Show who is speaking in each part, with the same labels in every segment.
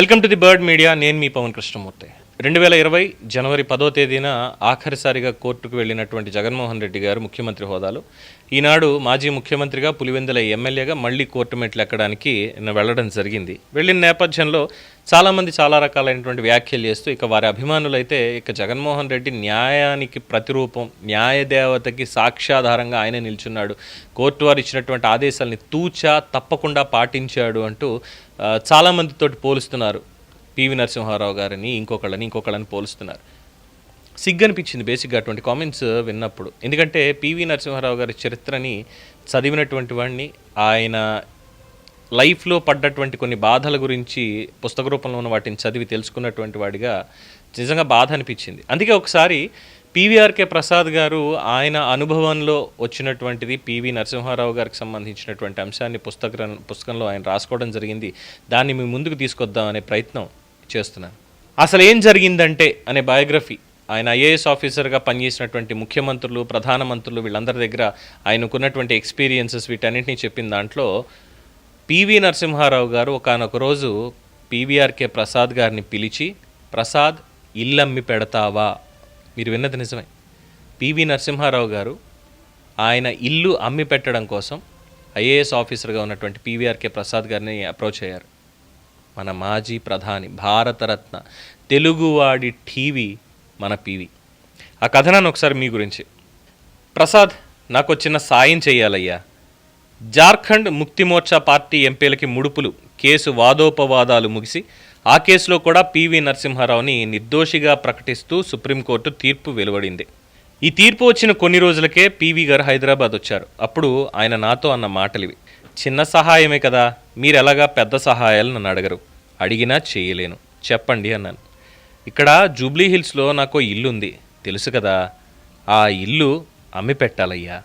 Speaker 1: Welcome to the Bird Media. నేను మీ పవన్ కృష్ణమూర్తి. రెండు వేల ఇరవై జనవరి పదో తేదీన ఆఖరిసారిగా కోర్టుకు వెళ్ళినటువంటి జగన్మోహన్ రెడ్డి గారు ముఖ్యమంత్రి హోదాలో. ఈనాడు మాజీ ముఖ్యమంత్రిగా పులివెందుల ఎమ్మెల్యేగా మళ్ళీ కోర్టు మెట్లు ఎక్కడానికి వెళ్ళడం జరిగింది. వెళ్ళిన నేపథ్యంలో చాలామంది చాలా రకాలైనటువంటి వ్యాఖ్యలు చేస్తూ ఇక వారి అభిమానులైతే ఇక జగన్మోహన్ రెడ్డి న్యాయానికి ప్రతిరూపం న్యాయదేవతకి సాక్ష్యాధారంగా ఆయన నిల్చున్నాడు. కోర్టు వారు ఇచ్చినటువంటి ఆదేశాలని తూచా తప్పకుండా పాటించాడు అంటూ చాలామందితోటి పోలుస్తున్నారు. పివి నరసింహారావు గారిని ఇంకొకళ్ళని ఇంకొకళ్ళని పోలుస్తున్నారు. సిగ్గు అనిపించింది బేసిక్గా అటువంటి కామెంట్స్ విన్నప్పుడు. ఎందుకంటే పివి నరసింహారావు గారి చరిత్రని చదివినటువంటి వాడిని ఆయన లైఫ్లో పడ్డటువంటి కొన్ని బాధల గురించి పుస్తక రూపంలో ఉన్న వాటిని చదివి తెలుసుకున్నటువంటి వాడిగా నిజంగా బాధ అనిపించింది. అందుకే ఒకసారి పీవీఆర్కే ప్రసాద్ గారు ఆయన అనుభవంలో వచ్చినటువంటిది పివి నరసింహారావు గారికి సంబంధించినటువంటి అంశాన్ని పుస్తక పుస్తకంలో ఆయన రాసుకోవడం జరిగింది. దాన్ని మీ ముందుకు తీసుకొద్దామనే ప్రయత్నం చేస్తున్నాను అసలు ఏం జరిగిందంటే అనే బయోగ్రఫీ. ఆయన ఐఏఎస్ ఆఫీసర్గా పనిచేసినటువంటి ముఖ్యమంత్రులు ప్రధానమంత్రులు వీళ్ళందరి దగ్గర ఆయనకున్నటువంటి ఎక్స్పీరియన్సెస్ వీటన్నింటినీ చెప్పిన దాంట్లో పివి నరసింహారావు గారు ఒకానొక రోజు పీవీఆర్కే ప్రసాద్ గారిని పిలిచి ప్రసాద్ ఇల్లమ్మి పెడతావా? మీరు విన్నది నిజమే. పివి నరసింహారావు గారు ఆయన ఇల్లు అమ్మి పెట్టడం కోసం ఐఏఎస్ ఆఫీసర్గా ఉన్నటువంటి పీవీఆర్కే ప్రసాద్ గారిని అప్రోచ్ అయ్యారు. మన మాజీ ప్రధాని భారతరత్న తెలుగువాడి టీవీ మన పివి. ఆ కథనాన్ని ఒకసారి మీ గురించి. ప్రసాద్ నాకు చిన్న సాయం చేయాలయ్యా జార్ఖండ్ ముక్తి మోర్చా పార్టీ ఎంపీలకి ముడుపులు కేసు వాదోపవాదాలు ముగిసి ఆ కేసులో కూడా పివి నరసింహారావుని నిర్దోషిగా ప్రకటిస్తూ సుప్రీంకోర్టు తీర్పు వెలువడింది. ఈ తీర్పు వచ్చిన కొన్ని రోజులకే పివి గారు హైదరాబాద్ వచ్చారు. అప్పుడు ఆయన నాతో అన్న మాటలివి. చిన్న సహాయమే కదా. మీరు ఎలాగా పెద్ద సహాయాలు నన్ను అడగరు. అడిగినా చేయలేను. చెప్పండి అన్నాను. ఇక్కడ జూబ్లీ హిల్స్లో నాకు ఇల్లుంది. ఇల్లు ఉంది తెలుసు కదా. ఆ ఇల్లు అమ్మి పెట్టాలయ్యా.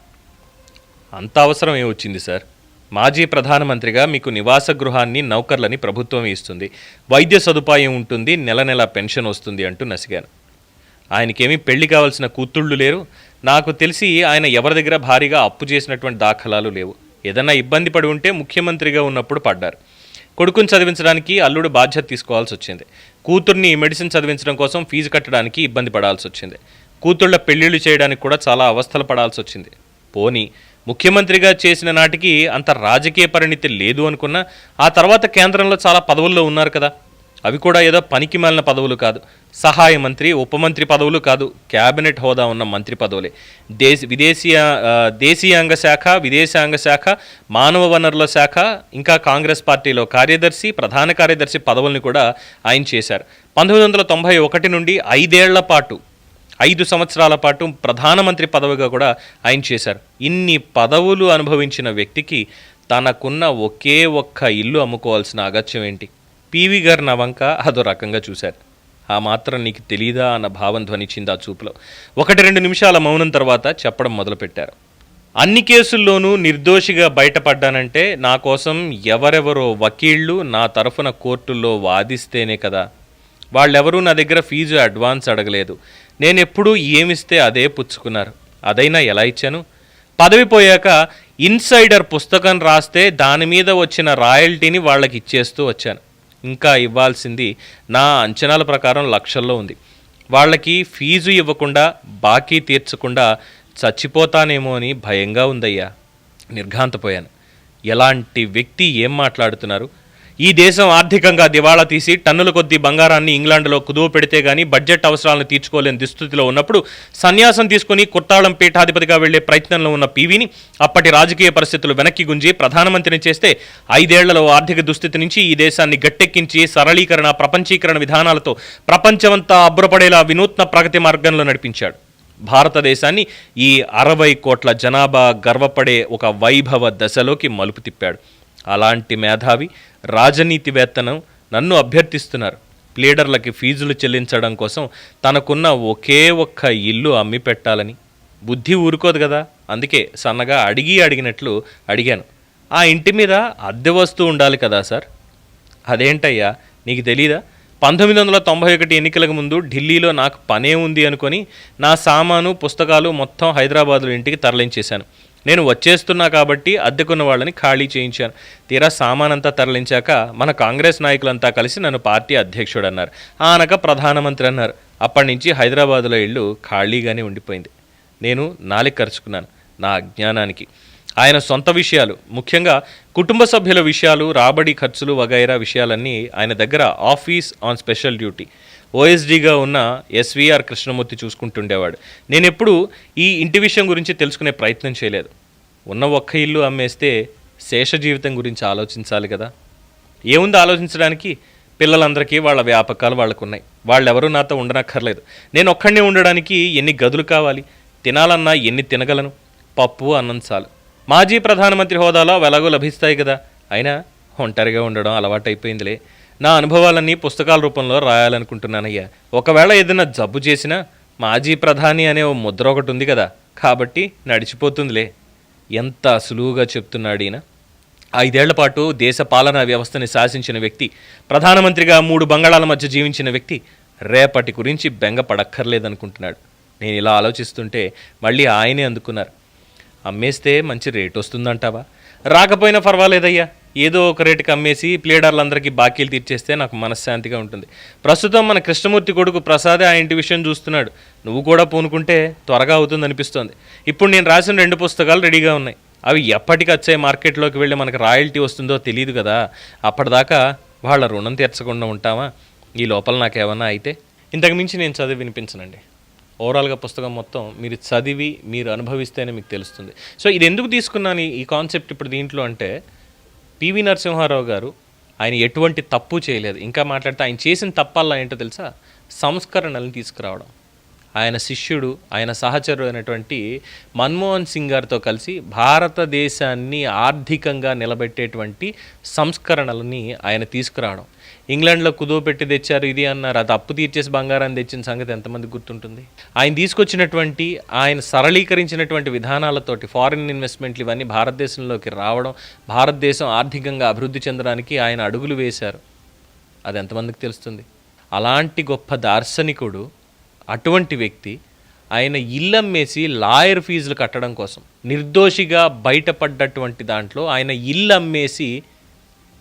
Speaker 1: అంత అవసరం ఏమొచ్చింది సార్? మాజీ ప్రధానమంత్రిగా మీకు నివాస గృహాన్ని నౌకర్లని ప్రభుత్వం ఇస్తుంది. వైద్య సదుపాయం ఉంటుంది. నెల నెల పెన్షన్ వస్తుంది అంటూ నసిగాను. ఆయనకేమీ పెళ్ళి కావాల్సిన కూతుళ్ళు లేరు. నాకు తెలిసి ఆయన ఎవరి దగ్గర భారీగా అప్పు చేసినటువంటి దాఖలాలు లేవు. ఏదైనా ఇబ్బంది పడి ఉంటే ముఖ్యమంత్రిగా ఉన్నప్పుడు పడ్డారు. కొడుకుని చదివించడానికి అల్లుడు బాధ్యత తీసుకోవాల్సి వచ్చింది. కూతుర్ని మెడిసిన్ చదివించడం కోసం ఫీజు కట్టడానికి ఇబ్బంది పడాల్సి వచ్చింది. కూతుళ్ళ పెళ్ళిళ్ళు చేయడానికి కూడా చాలా అవస్థలు పడాల్సి వచ్చింది. పోని ముఖ్యమంత్రిగా చేసిన నాటికి అంత రాజకీయ పరిణితి లేదు అనుకున్నా ఆ తర్వాత కేంద్రంలో చాలా పదవుల్లో ఉన్నారు కదా. అవి కూడా ఏదో పనికి మాలిన పదవులు కాదు. సహాయ మంత్రి ఉప మంత్రి పదవులు కాదు. క్యాబినెట్ హోదా ఉన్న మంత్రి పదవులే. దేశ విదేశీయ దేశీయాంగ శాఖ విదేశాంగ శాఖ మానవ వనరుల శాఖ ఇంకా కాంగ్రెస్ పార్టీలో కార్యదర్శి ప్రధాన కార్యదర్శి పదవుల్ని కూడా ఆయన చేశారు. పంతొమ్మిది వందల తొంభై ఒకటి నుండి ఐదేళ్ళ పాటు ఐదు సంవత్సరాల పాటు ప్రధానమంత్రి పదవిగా కూడా ఆయన చేశారు. ఇన్ని పదవులు అనుభవించిన వ్యక్తికి తనకున్న ఒకే ఒక్క ఇల్లు అమ్ముకోవాల్సిన అగత్యం ఏంటి? పీవీ గారు నా వంక అదో రకంగా చూశారు. ఆ మాత్రం నీకు తెలీదా అన్న భావం ధ్వనించింది ఆ చూపులో. ఒకటి రెండు నిమిషాల మౌనం తర్వాత చెప్పడం మొదలుపెట్టారు. అన్ని కేసుల్లోనూ నిర్దోషిగా బయటపడ్డానంటే నా కోసం ఎవరెవరో వకీళ్ళు నా తరఫున కోర్టుల్లో వాదిస్తేనే కదా. వాళ్ళెవరూ నా దగ్గర ఫీజు అడ్వాన్స్ అడగలేదు. నేను ఎప్పుడూ ఏమిస్తే అదే పుచ్చుకున్నారు. అదైనా ఎలా ఇచ్చాను? పదవి పోయాక ఇన్సైడర్ పుస్తకం రాస్తే దాని మీద వచ్చిన రాయల్టీని వాళ్ళకి ఇచ్చేస్తూ వచ్చాను. ఇంకా ఇవ్వాల్సింది నా అంచనాల ప్రకారం లక్షల్లో ఉంది. వాళ్ళకి ఫీజు ఇవ్వకుండా బాకీ తీర్చకుండా చచ్చిపోతానేమో అని భయంగా ఉందయ్యా. నిర్ఘాంతపోయాను. ఎలాంటి వ్యక్తి ఏం మాట్లాడుతున్నారు? ఈ దేశం ఆర్థికంగా దివాళా తీసి టన్నుల కొద్దీ బంగారాన్ని ఇంగ్లాండ్లో కుదువ పెడితే గానీ బడ్జెట్ అవసరాలను తీర్చుకోలేని దుస్థితిలో ఉన్నప్పుడు సన్యాసం తీసుకుని కుట్టాళం పీఠాధిపతిగా వెళ్ళే ప్రయత్నంలో ఉన్న పీవీని అప్పటి రాజకీయ పరిస్థితులు వెనక్కి గుంజి ప్రధానమంత్రిని చేస్తే ఐదేళ్ళలో ఆర్థిక దుస్థితి నుంచి ఈ దేశాన్ని గట్టెక్కించి సరళీకరణ ప్రపంచీకరణ విధానాలతో ప్రపంచమంతా అబ్బురపడేలా వినూత్న ప్రగతి మార్గంలో నడిపించాడు. భారతదేశాన్ని ఈ అరవై కోట్ల జనాభా గర్వపడే ఒక వైభవ దశలోకి మలుపు తిప్పాడు. అలాంటి మేధావి రాజనీతివేత్తను నన్ను అభ్యర్థిస్తున్నారు. లీడర్లకి ఫీజులు చెల్లించడం కోసం తనకున్న ఒకే ఒక్క ఇల్లు అమ్మి పెట్టాలని బుద్ధి ఊరుకోదు కదా? అందుకే సన్నగా అడిగి అడిగినట్లు అడిగాను. ఆ ఇంటి మీద అద్దె వస్తూ ఉండాలి కదా సార్? అదేంటయ్యా నీకు తెలీదా? పంతొమ్మిది వందల తొంభై ఒకటి ఎన్నికలకు ముందు ఢిల్లీలో నాకు పనే ఉంది అనుకొని నా సామాను పుస్తకాలు మొత్తం హైదరాబాద్లో ఇంటికి తరలించేశాను. నేను వచ్చేస్తున్నా కాబట్టి అద్దెకున్న వాళ్ళని ఖాళీ చేయించాను. తీరా సామానంతా తరలించాక మన కాంగ్రెస్ నాయకులంతా కలిసి నన్ను పార్టీ అధ్యక్షుడు అన్నారు ఆనక ప్రధానమంత్రి అన్నారు. అప్పటి నుంచి హైదరాబాద్లో ఇల్లు ఖాళీగానే ఉండిపోయింది. నేను నాలిక ఖర్చుకున్నాను నా అజ్ఞానానికి ఆయన సొంత విషయాలు ముఖ్యంగా కుటుంబ సభ్యుల విషయాలు రాబడి ఖర్చులు వగైరా విషయాలన్నీ ఆయన దగ్గర ఆఫీస్ ఆన్ స్పెషల్ డ్యూటీ. ఓఎస్డీగా ఉన్న ఎస్విఆర్ కృష్ణమూర్తి చూసుకుంటుండేవాడు. నేను ఎప్పుడూ ఈ ఇంటి విషయం గురించి తెలుసుకునే ప్రయత్నం చేయలేదు. ఉన్న ఒక్క ఇల్లు అమ్మేస్తే శేష జీవితం గురించి ఆలోచించాలి కదా. ఏముంది ఆలోచించడానికి? పిల్లలందరికీ వాళ్ళ వ్యాపకాలు వాళ్ళకున్నాయి. వాళ్ళెవరూ నాతో ఉండనక్కర్లేదు. నేను ఒక్కడనే ఉండడానికి ఎన్ని గదులు కావాలి? తినాలన్నా ఎన్ని తినగలను? పప్పు అన్నం చాలు. మాజీ ప్రధానమంత్రి హోదాలో అవి ఎలాగో లభిస్తాయి కదా. అయినా ఒంటరిగా ఉండడం అలవాటైపోయిందిలే. నా అనుభవాలన్నీ పుస్తకాల రూపంలో రాయాలనుకుంటున్నానయ్యా. ఒకవేళ ఏదైనా జబ్బు చేసినా మాజీ ప్రధాని అనే ఓ ముద్ర ఒకటి ఉంది కదా కాబట్టి నడిచిపోతుందిలే. ఎంత సులువుగా చెప్తున్నాడు ఈయన. ఐదేళ్ళ పాటు దేశ పాలనా వ్యవస్థని శాసించిన వ్యక్తి ప్రధానమంత్రిగా మూడు బంగాళాల మధ్య జీవించిన వ్యక్తి రేపటి గురించి బెంగ పడక్కర్లేదనుకుంటున్నాడు నేను ఇలా ఆలోచిస్తుంటే మళ్ళీ ఆయనే అందుకున్నారు. అమ్మేస్తే మంచి రేట్ వస్తుందంటావా? రాకపోయినా పర్వాలేదయ్యా. ఏదో ఒక రేటుకి అమ్మేసి ప్లేడర్లందరికీ బాకీలు తీర్చేస్తే నాకు మనశ్శాంతిగా ఉంటుంది. ప్రస్తుతం మన కృష్ణమూర్తి కొడుకు ప్రసాదే ఆ ఇంటి విషయం చూస్తున్నాడు. నువ్వు కూడా పూనుకుంటే త్వరగా అవుతుంది అనిపిస్తోంది ఇప్పుడు నేను రాసిన రెండు పుస్తకాలు రెడీగా ఉన్నాయి. అవి ఎప్పటికి వచ్చే మార్కెట్లోకి వెళ్ళి మనకు రాయల్టీ వస్తుందో తెలియదు కదా. అప్పటిదాకా వాళ్ళ రుణం తీర్చకుండా ఉంటామా ఈ లోపల నాకేమన్నా అయితే? ఇంతకు మించి నేను చదివి వినిపించనండి. ఓవరాల్గా పుస్తకం మొత్తం మీరు చదివి మీరు అనుభవిస్తేనే మీకు తెలుస్తుంది. సో ఇది ఎందుకు తీసుకున్నాను ఈ- ఈ కాన్సెప్ట్ ఇప్పుడు దీంట్లో అంటే పివి నరసింహారావు గారు ఆయన ఎటువంటి తప్పు చేయలేదు. ఇంకా మాట్లాడితే ఆయన చేసిన తప్పల్లా ఏంటో తెలుసా? సంస్కరణలను తీసుకురావడం. ఆయన శిష్యుడు ఆయన సహచరుడు అయినటువంటి మన్మోహన్ సింగ్ గారితో కలిసి భారతదేశాన్ని ఆర్థికంగా నిలబెట్టేటువంటి సంస్కరణలని ఆయన తీసుకురావడం. ఇంగ్లాండ్లో కుదువ పెట్టి తెచ్చారు ఇది అన్నారు. అది అప్పు తీర్చేసి బంగారాన్ని తెచ్చిన సంగతి ఎంతమంది గుర్తుంటుంది? ఆయన తీసుకొచ్చినటువంటి ఆయన సరళీకరించినటువంటి విధానాలతోటి ఫారిన్ ఇన్వెస్ట్మెంట్లు ఇవన్నీ భారతదేశంలోకి రావడం భారతదేశం ఆర్థికంగా అభివృద్ధి చెందడానికి ఆయన అడుగులు వేశారు. అది ఎంతమందికి తెలుస్తుంది? అలాంటి గొప్ప దార్శనికుడు అటువంటి వ్యక్తి ఆయన ఇల్లమ్మేసి లాయర్ ఫీజులు కట్టడం కోసం నిర్దోషిగా బయటపడ్డటువంటి దాంట్లో ఆయన ఇల్లు అమ్మేసి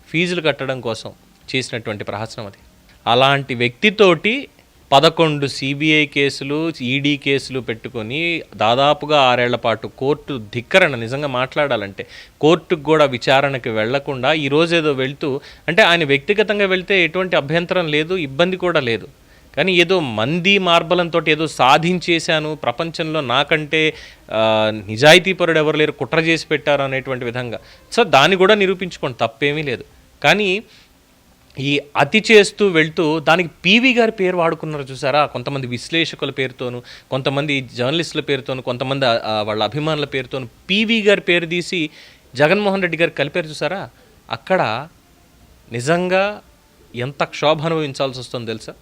Speaker 1: ఫీజులు కట్టడం కోసం చేసినటువంటి ప్రహసనం అది. అలాంటి వ్యక్తితోటి పదకొండు సిబిఐ కేసులు ఈడీ కేసులు పెట్టుకొని దాదాపుగా ఆరేళ్ళ పాటు కోర్టు ధిక్కరణ నిజంగా మాట్లాడాలంటే కోర్టుకు కూడా విచారణకి వెళ్ళకుండా ఈ రోజు ఏదో వెళ్తూ అంటే ఆయన వ్యక్తిగతంగా వెళ్తే ఎటువంటి అభ్యంతరం లేదు ఇబ్బంది కూడా లేదు. కానీ ఏదో మంది మార్బలంతో ఏదో సాధించేశాను. ప్రపంచంలో నాకంటే నిజాయితీపరుడు ఎవరు లేరు కుట్ర చేసి పెట్టారు అనేటువంటి విధంగా. సో దాన్ని కూడా నిరూపించుకోండి తప్పేమీ లేదు. కానీ ఈ అతి చేస్తూ వెళ్తూ దానికి పీవీ గారి పేరు వాడుకున్నారు చూసారా? కొంతమంది విశ్లేషకుల పేరుతోను కొంతమంది జర్నలిస్టుల పేరుతోను కొంతమంది వాళ్ళ అభిమానుల పేరుతోను పీవీ గారి పేరు తీసి జగన్మోహన్ రెడ్డి గారు కలిపారు చూసారా? అక్కడ నిజంగా ఎంత క్షోభ అనుభవించాల్సి వస్తుందో తెలుసా?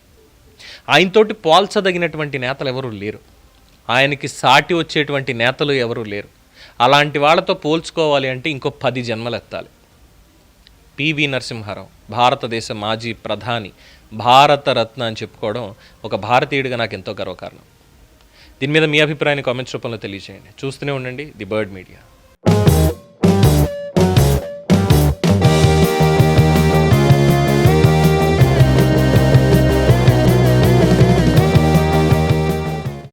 Speaker 1: ఆయనతోటి పోల్చదగినటువంటి నేతలు ఎవరూ లేరు. ఆయనకి సాటి వచ్చేటువంటి నేతలు ఎవరూ లేరు. అలాంటి వాళ్ళతో పోల్చుకోవాలి అంటే ఇంకో పది జన్మలు ఎత్తాలి. పివి నరసింహారావు భారతదేశ మాజీ ప్రధాని భారతరత్న అని చెప్పుకోవడం ఒక భారతీయుడిగా నాకు ఎంతో గర్వకారణం. దీని మీద మీ అభిప్రాయాన్ని కామెంట్స్ రూపంలో తెలియజేయండి చూస్తూనే ఉండండి ది బర్డ్ మీడియా.